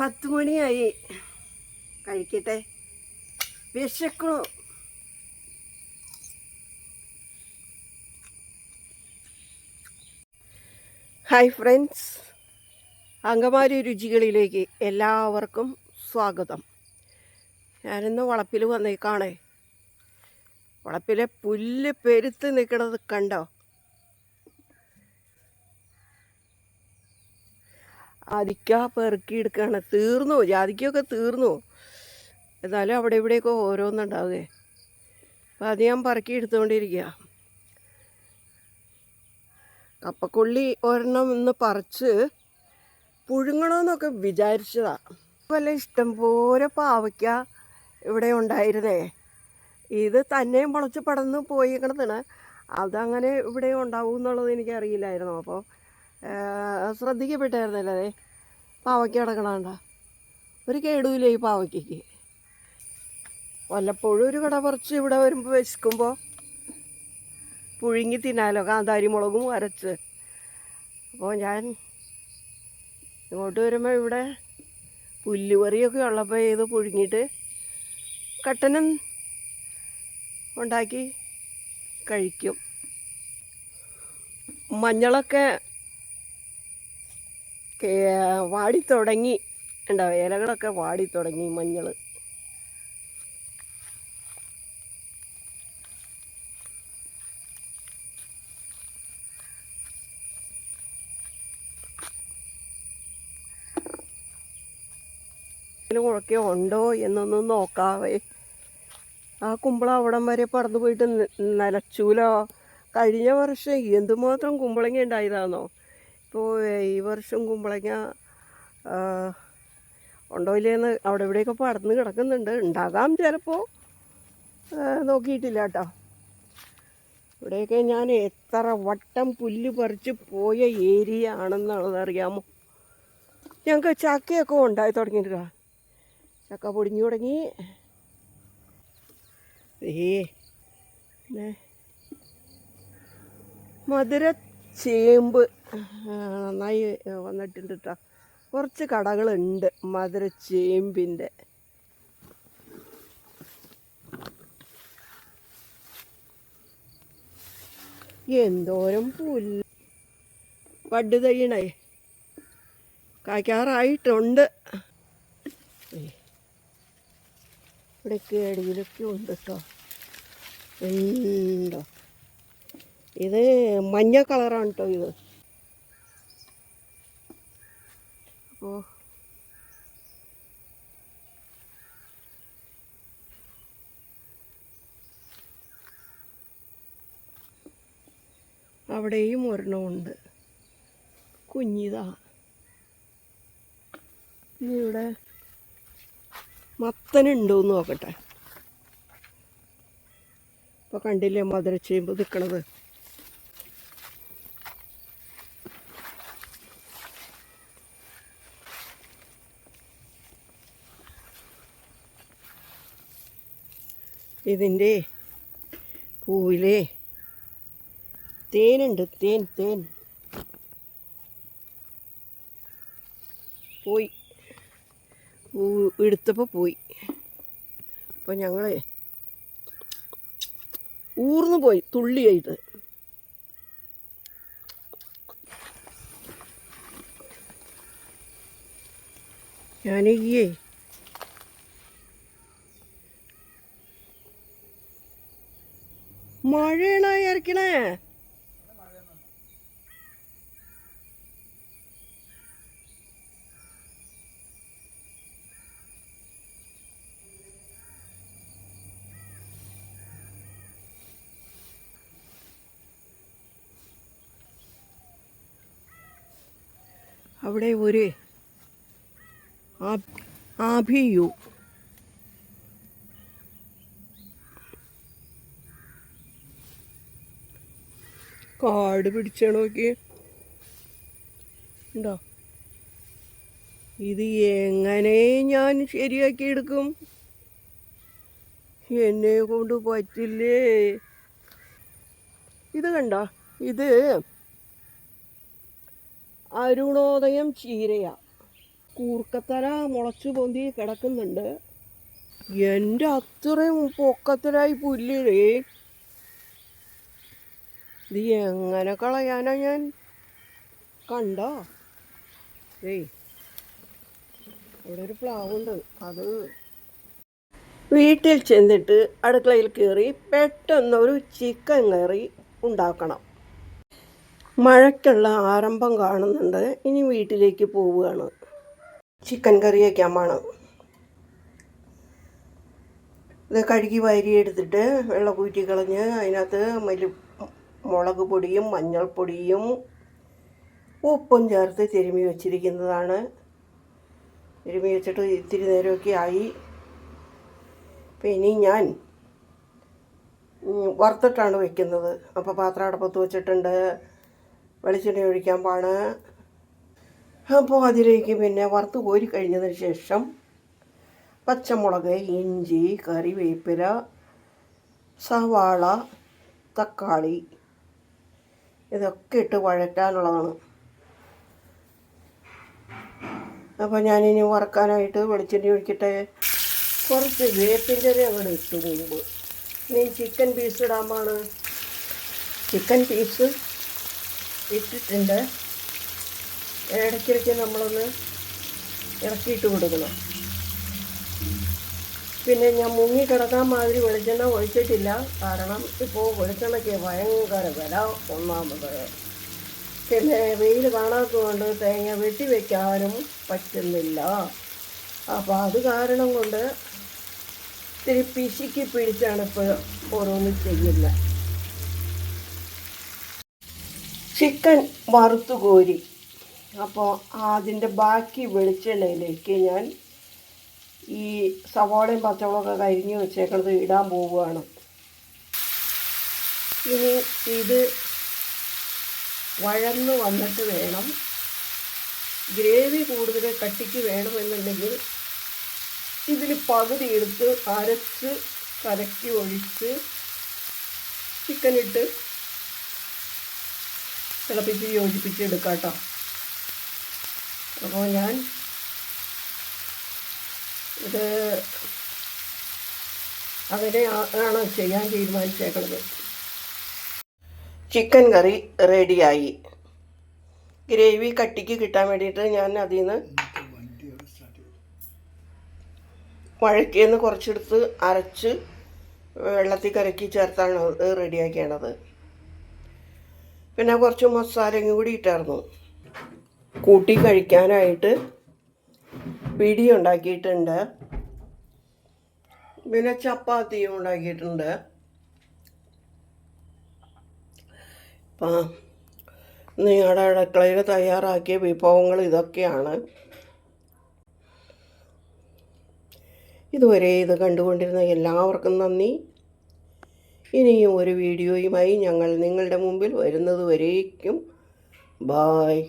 പത്ത് മണിയായി കഴിക്കട്ടെ. വിശക്കണു ഹായ് ഫ്രണ്ട്സ് അങ്കമാരി രുചികളിലേക്ക് എല്ലാവർക്കും സ്വാഗതം. ഞാനിന്ന് വളപ്പിൽ വന്നേക്കാണേ. വളപ്പിലെ പുല്ല് പെരുത്ത് നിൽക്കണത് കണ്ടോ? ജാതിക്ക പെറുക്കിയെടുക്കുകയാണ് തീർന്നു. ജാതിക്കൊക്കെ തീർന്നു. എന്നാലും അവിടെ ഇവിടെയൊക്കെ ഓരോന്നുണ്ടാവുകയെ അപ്പം അത് ഞാൻ പറക്കി എടുത്തുകൊണ്ടിരിക്കുക കപ്പക്കൊള്ളി ഒരെണ്ണം ഇന്ന് പറിച്ച് പുഴുങ്ങണമെന്നൊക്കെ വിചാരിച്ചതാണ് വല്ല ഇഷ്ടം പോലെ പാവയ്ക്ക ഇവിടെ ഉണ്ടായിരുന്നേ. ഇത് തന്നെയും മുളച്ച് പടന്ന് പോയി കിടന്നാണ് അതങ്ങനെ ഇവിടെ ഉണ്ടാവും എന്നുള്ളത് എനിക്കറിയില്ലായിരുന്നു. അപ്പോൾ ശ്രദ്ധിക്കപ്പെട്ടായിരുന്നല്ലേ അതെ. പാവയ്ക്ക കിടക്കണണ്ട. ഒരു കേടുമില്ല ഈ പാവയ്ക്കയ്ക്ക് വല്ലപ്പോഴും ഒരു കട പറിച്ച് ഇവിടെ വരുമ്പോൾ വിശക്കുമ്പോൾ പുഴുങ്ങി തിന്നാലോ കാന്താരി മുളകും അരച്ച്. അപ്പോൾ ഞാൻ ഇങ്ങോട്ട് വരുമ്പോൾ ഇവിടെ പുല്ലുകറിയൊക്കെ ഉള്ളപ്പോൾ ഇത് പുഴുങ്ങിയിട്ട് കട്ടനും ഉണ്ടാക്കി കഴിക്കും. മഞ്ഞളൊക്കെ വാടിത്തുടങ്ങി. ഉണ്ടാവും ഇലകളൊക്കെ വാടിത്തുടങ്ങി മഞ്ഞൾ ഒക്കെ ഉണ്ടോ എന്നൊന്നും നോക്കാവേ. ആ കുമ്പള അവിടം വരെ പറന്നു പോയിട്ട് നിലച്ചൂലോ കഴിഞ്ഞ വർഷം എന്തുമാത്രം കുമ്പളങ്ങ ഉണ്ടായതാണോ ഇപ്പോൾ ഈ വർഷം കുമ്പളങ്ങ ഉണ്ടോ ഇല്ലേന്ന് അവിടെ ഇവിടെയൊക്കെ പടർന്ന് കിടക്കുന്നുണ്ട്. ഉണ്ടാകാം ചിലപ്പോൾ നോക്കിയിട്ടില്ല കേട്ടോ. ഇവിടെയൊക്കെ ഞാൻ എത്ര വട്ടം പുല്ല് പറിച്ച് പോയ ഏരിയ ആണെന്നുള്ളത് അറിയാമോ? ഞങ്ങൾക്ക് ചക്കയൊക്കെ ഉണ്ടായി തുടങ്ങിയിട്ടാ ചക്ക പൊടിഞ്ഞു തുടങ്ങി. ഏ മധുര ചേമ്പ്. നന്നായി വന്നിട്ടുണ്ട് കേട്ടോ കുറച്ച് കടകളുണ്ട് മധുര ചേമ്പിന്റെ. എന്തോരം പുല്ല്. വഡ് തയ്യണേ കായ്ക്കാറായിട്ടുണ്ട് ഇവിടെ ഇവിടെയൊക്കെ ഇടയിലൊക്കെ ഉണ്ട് കേട്ടോ ഉണ്ടോ? ഇത് മഞ്ഞ കളറാണ് കേട്ടോ ഇത്. അപ്പോൾ അവിടെയും ഒരെണ്ണമുണ്ട് കുഞ്ഞിതാ. ഇവിടെ മത്തനുണ്ടോന്ന് നോക്കട്ടെ. ഇപ്പോൾ കണ്ടില്ലേ മധുരച്ചേമ്പ് നിൽക്കണത് ഇതിന്റെ പൂവിലേ തേനുണ്ട് തേൻ തേൻ. പോയി. പൂ എടുത്തപ്പോൾ പോയി. അപ്പോൾ ഞങ്ങൾ ഊർന്നു പോയി തുള്ളിയായിട്ട്. ഞാനീ മഴയാണോ ഇറക്കണേ? അവിടെ ഒരു ആഭിയു കാട് പിടിച്ചാണ് നോക്കി ഉണ്ടോ? ഇത് എങ്ങനെ ഞാൻ ശരിയാക്കി എടുക്കും? എന്നെ കൊണ്ട് പറ്റില്ലേ? ഇത് കണ്ട? ഇത് അരുണോദയം ചീരയാ. കൂർക്കത്തല മുളച്ചു പൊന്തി കിടക്കുന്നുണ്ട്. എന്റെ അത്രയും പൊക്കത്തിലായി പുല്ലിടേ ഇത് എങ്ങനെ കളയാനാ ഞാൻ? കണ്ടോ? ഏയ് ഇവിടെ ഒരു പ്ലാവുണ്ട്. അത് വീട്ടിൽ ചെന്നിട്ട് അടുക്കളയിൽ കയറി പെട്ടെന്ന് ഒരു ചിക്കൻ കറി ഉണ്ടാക്കണം. മഴയ്ക്കുള്ള ആരംഭം കാണുന്നുണ്ട്. ഇനി വീട്ടിലേക്ക് പോവുകയാണ്. ചിക്കൻ കറി വയ്ക്കാമാണ്. ഇത് കഴുകി വാരി എടുത്തിട്ട് വെള്ളം കൂറ്റി കളഞ്ഞ് അതിനകത്ത് മല്ലി മുളക് പൊടിയും മഞ്ഞൾപ്പൊടിയും ഉപ്പും ചേർത്ത് തിരുമി വെച്ചിരിക്കുന്നതാണ്. തിരുമി വെച്ചിട്ട് ഇത്തിരി നേരമൊക്കെ ആയി. അപ്പം ഇനി ഞാൻ വറുത്തിട്ടാണ് വെക്കുന്നത്. അപ്പോൾ പാത്രം അടപ്പത്ത് വെച്ചിട്ടുണ്ട്. വെളിച്ചെണ്ണ ഒഴിക്കാൻ പാണ്. അപ്പോൾ അതിലേക്ക് പിന്നെ വറുത്ത് കോരി കഴിഞ്ഞതിന് ശേഷം പച്ചമുളക് ഇഞ്ചി കറിവേപ്പില സവാള തക്കാളി ഇതൊക്കെ ഇട്ട് വഴറ്റാനുള്ളതാണ്. അപ്പോൾ ഞാനിനി വറക്കാനായിട്ട് വെളിച്ചെണ്ണ ഒഴിക്കട്ടെ. കുറച്ച് വേപ്പിന്റെ അങ്ങോട്ട് ഇട്ടു മുമ്പ്. ഇനി ചിക്കൻ പീസ് ഇടാമാണ്. ചിക്കൻ പീസ് ഇട്ടിട്ടുണ്ട്. ഇടയ്ക്കിടയ്ക്ക് നമ്മളൊന്ന് ഇറക്കിയിട്ട് കൊടുക്കണം. പിന്നെ ഞാൻ മുങ്ങി കിടക്കാൻ മാതിരി വെളിച്ചെണ്ണ ഒഴിച്ചിട്ടില്ല. കാരണം ഇപ്പോൾ വെളിച്ചെണ്ണയ്ക്ക് ഭയങ്കര വില ഒന്നാമത്. പിന്നെ വെയിൽ കാണാത്തതുകൊണ്ട് തേങ്ങ വെട്ടി വയ്ക്കാനും പറ്റുന്നില്ല. അപ്പോൾ അത് കാരണം കൊണ്ട് ഇത്തിരി പിശുക്കി പിടിച്ചാണ് ഇപ്പോൾ ഓരോന്ന് ചെയ്യുന്നത് ചിക്കൻ വറുത്തുകോരി അപ്പോൾ അതിന്റെ ബാക്കി വെളിച്ചെണ്ണയിലേക്ക് ഞാൻ ഈ സവാളയും പച്ചമുളകൊക്കെ കരിഞ്ഞ് വെച്ചേക്കുന്നത് ഇടാൻ പോവുകയാണ്. ഇനി ഇത് വഴന്ന് വന്നിട്ട് വേണം. ഗ്രേവി കൂടുതൽ കട്ടിക്ക് വേണമെന്നുണ്ടെങ്കിൽ ഇതിൽ പകുതി എടുത്ത് അരച്ച് കലക്കി ഒഴിച്ച് ചിക്കനിട്ട് തിളപ്പിച്ച് യോജിപ്പിച്ച് എടുക്കാം കേട്ടോ അപ്പോൾ ഞാൻ ഇത് അവരെ ആണോ ചെയ്യാൻ തീരുമാനിച്ചേക്കുന്നത് ചിക്കൻ കറി റെഡിയായി. ഗ്രേവി കട്ടിക്ക് കിട്ടാൻ വേണ്ടിയിട്ട് ഞാൻ അതിൽ നിന്ന് വഴക്കിന്ന് കുറച്ചെടുത്ത് അരച്ച് വെള്ളത്തിൽ കലക്കി ചേർത്താണ് ഇത് റെഡിയാക്കിയത് പിന്നെ കുറച്ച് മസാലയും കൂടി ഇട്ടായിരുന്നു. കൂട്ടി കഴിക്കാനായിട്ട് പിടി ഉണ്ടാക്കിയിട്ടുണ്ട്. പിന്നെ ചപ്പാത്തിയും ഉണ്ടാക്കിയിട്ടുണ്ട്. ഇപ്പം നിങ്ങളുടെ അടുക്കളയിൽ തയ്യാറാക്കിയ വിഭവങ്ങൾ ഇതൊക്കെയാണ്. ഇതുവരെ ഇത് കണ്ടുകൊണ്ടിരുന്ന എല്ലാവർക്കും നന്ദി. ഇനിയും ഒരു വീഡിയോയുമായി ഞങ്ങൾ നിങ്ങളുടെ മുമ്പിൽ വരുന്നത് വരേക്കും. ബായ്